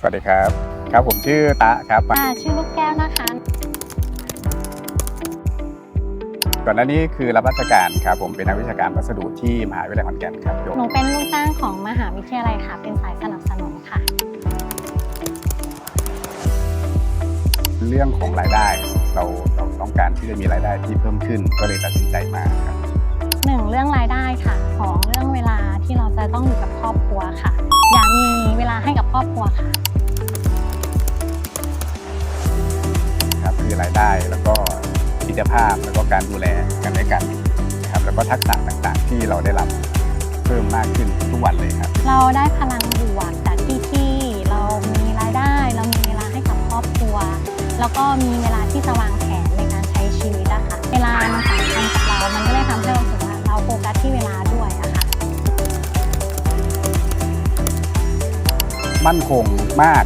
สวัสดีครับ ครับผมชื่อตะครับค่ะชื่อลูกแก้วนะคะ ก่อนหน้านี้คือรับราชการครับผมเป็นนักวิชาการวัสดุที่มหาวิทยาลัยขอนแก่นครับจบหนูเป็นลูกจ้างของมหาวิทยาลัยค่ะ เป็นสายสนับสนุนค่ะ เรื่องของรายได้เราเราต้องการที่จะมีรายได้ที่เพิ่มขึ้นก็เลยตัดสินใจมาครับหนึ่งเรื่องรายได้ค่ะสองเรื่องเวลาที่เราจะต้องอยู่กับครอบครัวค่ะ รอบครัวค่ะ ครับคือรายได้แล้วก็มิตรภาพแล้วก็การดูแลกันและกันครับแล้วก็ทักษะต่างๆ ที่เราได้รับเพิ่มมากขึ้นทุกวันเลยครับ เราได้พลังบวกจากที่ที่เรามีรายได้ เรามีเวลาให้กับครอบครัว แล้วก็มีเวลาที่จะวางแผน มั่นคงมาก